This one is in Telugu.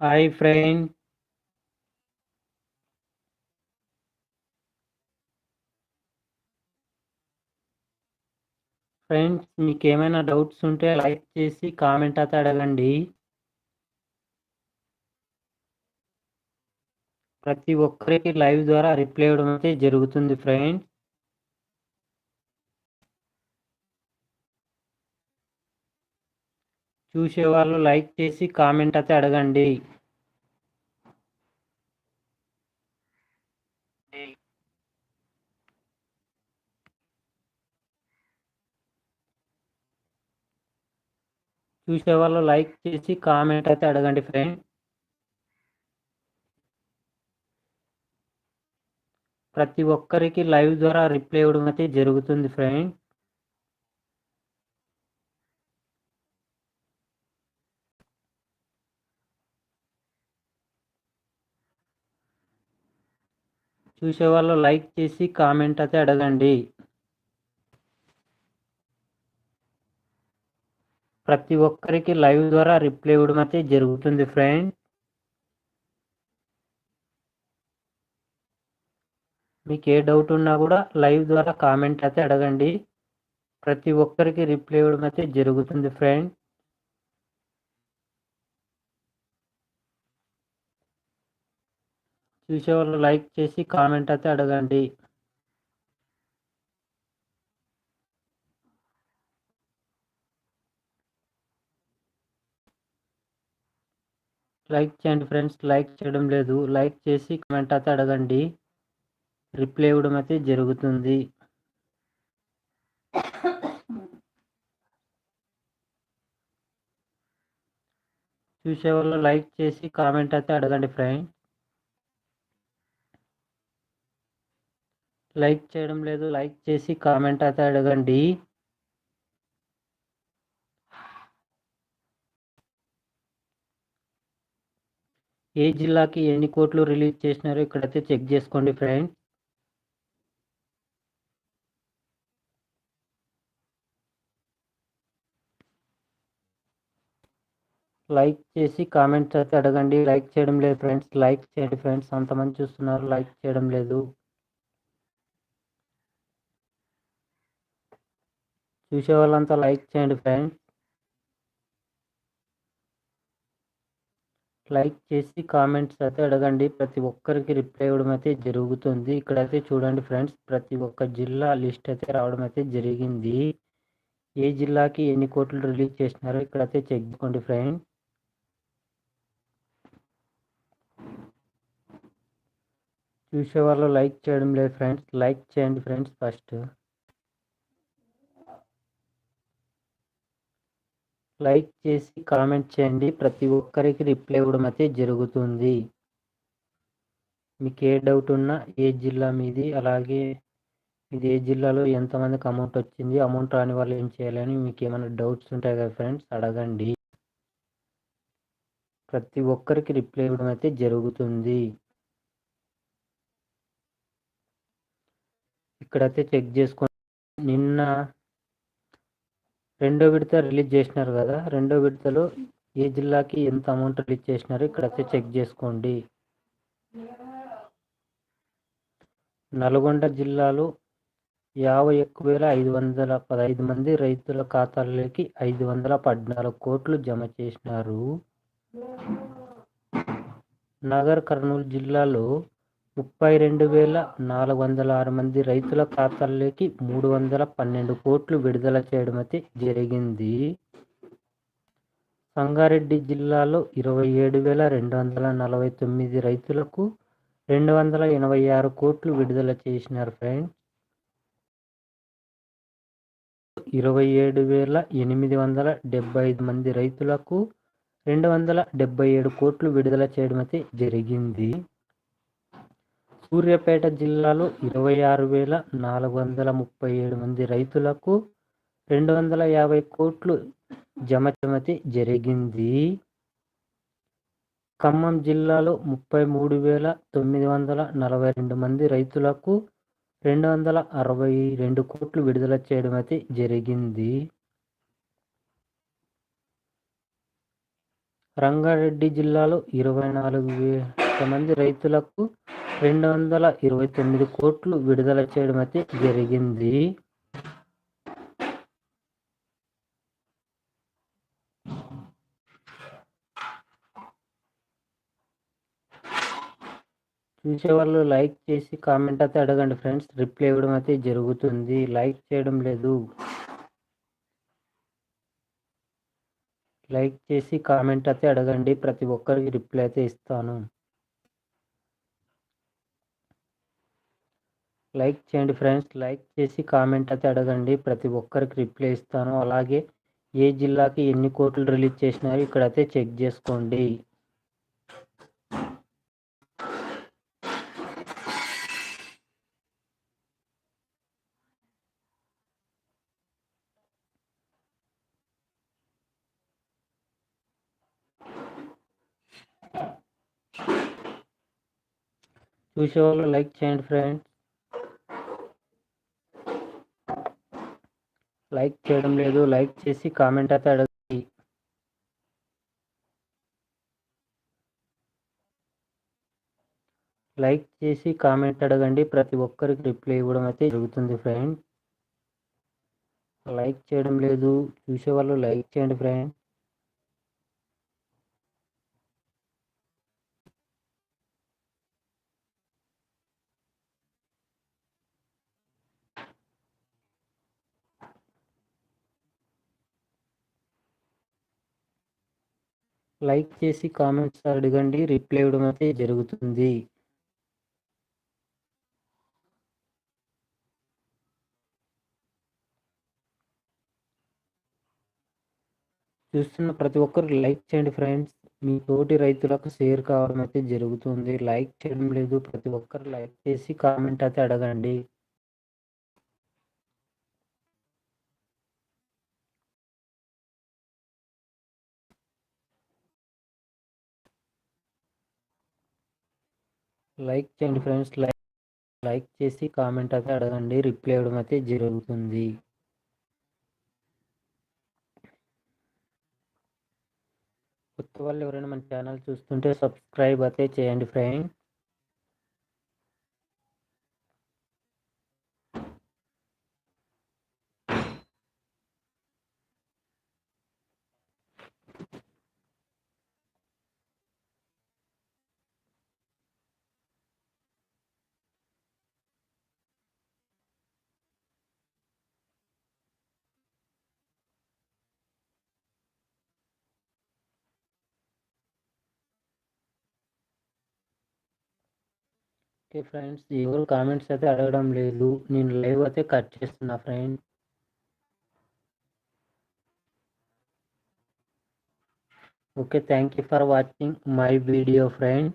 Hi friend. ఫ్రెండ్స్ మీకు ఏమైనా డౌట్స్ ఉంటే లైక్ చేసి కామెంట్ అయితే అడగండి. ప్రతి ఒక్కరికి లైవ్ ద్వారా రిప్లై ఇవ్వడం అయితే జరుగుతుంది ఫ్రెండ్స్. చూసేవాళ్ళు లైక్ చేసి కామెంట్ అయితే అడగండి. చూసేవాళ్ళు లైక్ చేసి కామెంట్ అయితే అడగండి ఫ్రెండ్. ప్రతి ఒక్కరికి లైవ్ ద్వారా రిప్లై ఇవ్వడం అయితే జరుగుతుంది ఫ్రెండ్. చూసేవాళ్ళు లైక్ చేసి కామెంట్ అయితే అడగండి. ప్రతి ఒక్కరికి లైవ్ ద్వారా రిప్లై ఇవ్వడం అయితే జరుగుతుంది ఫ్రెండ్. మీకు ఏ డౌట్ ఉన్నా కూడా లైవ్ ద్వారా కామెంట్ అయితే అడగండి. ప్రతి ఒక్కరికి రిప్లై ఇవ్వడం అయితే జరుగుతుంది ఫ్రెండ్. చూసే వాళ్ళు లైక్ చేసి కామెంట్ అయితే అడగండి. లైక్ చేయండి ఫ్రెండ్స్. లైక్ చేయడం లేదు. లైక్ చేసి కామెంట్ అయితే అడగండి. రిప్లై ఇవ్వడం అయితే జరుగుతుంది. చూసే వాళ్ళు లైక్ చేసి కామెంట్ అయితే అడగండి ఫ్రెండ్. లైక్ చేయడం లేదు. లైక్ చేసి కామెంట్ అయితే అడగండి. ఏ జిల్లాకి ఎన్ని కోట్లు రిలీజ్ చేసినారో ఇక్కడైతే చెక్ చేసుకోండి ఫ్రెండ్ లైక్ చేసి కామెంట్స్ అయితే అడగండి. లైక్ చేయడం లేదు ఫ్రెండ్స్. లైక్ చేయండి ఫ్రెండ్స్. అంతమంది చూస్తున్నారు. లైక్ చేయడం లేదు. చూసే వాళ్ళంతా లైక్ చేయండి ఫ్రెండ్స్. లైక్ చేసి కామెంట్స్ అయితే అడగండి. ప్రతి ఒక్కరికి రిప్లై ఇవ్వడం అయితే జరుగుతుంది. ఇక్కడైతే చూడండి ఫ్రెండ్స్ ప్రతి ఒక్క జిల్లా లిస్ట్ అయితే రావడం అయితే జరిగింది. ఏ జిల్లాకి ఎన్ని కోట్లు రిలీజ్ చేసినారో ఇక్కడైతే చెక్ చేసుకోండి ఫ్రెండ్స్. చూసే వాళ్ళు లైక్ చేయడం లేదు ఫ్రెండ్స్. లైక్ చేయండి ఫ్రెండ్స్ ఫస్ట్. లైక్ చేసి కామెంట్ చేయండి. ప్రతి ఒక్కరికి రిప్లై ఇవ్వడం అయితే జరుగుతుంది. మీకు ఏ డౌట్ ఉన్నా ఏ జిల్లా మీది అలాగే ఇది ఏ జిల్లాలో ఎంతమందికి అమౌంట్ వచ్చింది అమౌంట్ రాని వాళ్ళు ఏం చేయాలని మీకు ఏమైనా డౌట్స్ ఉంటాయి కదా ఫ్రెండ్స్ అడగండి. ప్రతి ఒక్కరికి రిప్లై ఇవ్వడం అయితే జరుగుతుంది. ఇక్కడైతే చెక్ చేసుకోండి రెండో విడత రిలీజ్ చేసినారు కదా రెండో విడతలో ఏ జిల్లాకి ఎంత అమౌంట్ రిలీజ్ చేసినారో ఇక్కడైతే చెక్ చేసుకోండి. నల్గొండ జిల్లాలో యాభై ఒక్క వేల ఐదు వందల పదహైదు మంది రైతుల ఖాతాలలోకి ఐదు వందల పద్నాలుగు కోట్లు జమ చేసినారు. నగర్ కర్నూలు జిల్లాలో ముప్పై రెండు వేల నాలుగు వందల ఆరు మంది రైతుల ఖాతాల్లోకి మూడు వందల పన్నెండు కోట్లు విడుదల చేయడం అయితే జరిగింది. సంగారెడ్డి జిల్లాలో ఇరవై ఏడు వేల రెండు వందల నలభై తొమ్మిది రైతులకు రెండు వందల ఎనభై ఆరు కోట్లు విడుదల చేసినారు ఫ్రెండ్స్. ఇరవై ఏడు వేల ఎనిమిది వందల డెబ్బై ఐదు మంది రైతులకు రెండు వందల డెబ్బై ఏడు కోట్లు విడుదల చేయడం అయితే జరిగింది. సూర్యాపేట జిల్లాలో ఇరవై ఆరు వేల నాలుగు వందల ముప్పై ఏడు మంది రైతులకు రెండు వందల యాభై కోట్లు జమచమతి జరిగింది. ఖమ్మం జిల్లాలో ముప్పై మూడు వేల తొమ్మిది వందల నలభై రెండు మంది రైతులకు రెండు వందల అరవై రెండు కోట్లు విడుదల చేయడం అయితే జరిగింది. రంగారెడ్డి జిల్లాలో ఇరవై నాలుగు వేల మంది రైతులకు రెండు వందల ఇరవై తొమ్మిది కోట్లు విడుదల చేయడం అయితే జరిగింది. చూసే వాళ్ళు లైక్ చేసి కామెంట్ అయితే అడగండి ఫ్రెండ్స్. రిప్లై ఇవ్వడం అయితే జరుగుతుంది. లైక్ చేయడం లేదు. లైక్ చేసి కామెంట్ అయితే అడగండి. ప్రతి ఒక్కరికి రిప్లై అయితే ఇస్తాను. లైక్ చేయండి ఫ్రెండ్స్. లైక్ చేసి కామెంట్ అయితే అడగండి. ప్రతి ఒక్కరికి రిప్లై ఇస్తాను. అలాగే ఏ జిల్లాకి ఎన్ని కోట్లు రిలీజ్ చేసినారు ఇక్కడైతే చెక్ చేసుకోండి. చూసేవాళ్ళు లైక్ చేయండి ఫ్రెండ్స్. లైక్ చేయడం లేదు. లైక్ చేసి కామెంట్ అయితే అడగండి. లైక్ చేసి కామెంట్ అడగండి. ప్రతి ఒక్కరికి రిప్లై ఇవ్వడం అయితే జరుగుతుంది ఫ్రెండ్. లైక్ చేయడం లేదు. చూసేవాళ్ళు లైక్ చేయండి ఫ్రెండ్. లైక్ చేసి కామెంట్స్ అడగండి. రిప్లై ఇవ్వడం అయితే జరుగుతుంది. చూస్తున్న ప్రతి ఒక్కరు లైక్ చేయండి ఫ్రెండ్స్. మీ తోటి రైతులకు షేర్ కావడం అయితే జరుగుతుంది. లైక్ చేయడం లేదు. ప్రతి ఒక్కరు లైక్ చేసి కామెంట్ అయితే అడగండి. లైక్ చేయండి ఫ్రెండ్స్. లైక్ లైక్ చేసి కామెంట్ అయితే అడగండి. రిప్లై ఇవ్వడం అయితే జరుగుతుంది. కొత్త వాళ్ళు ఎవరైనా మన ఛానల్ చూస్తుంటే సబ్స్క్రైబ్ అయితే చేయండి ఫ్రెండ్. ఓకే ఫ్రెండ్స్ ఎవరు కామెంట్స్ అయితే అడగడం లేదు. నేను లైవ్ అయితే కట్ చేస్తున్నా friend. Okay thank you for watching my video friend.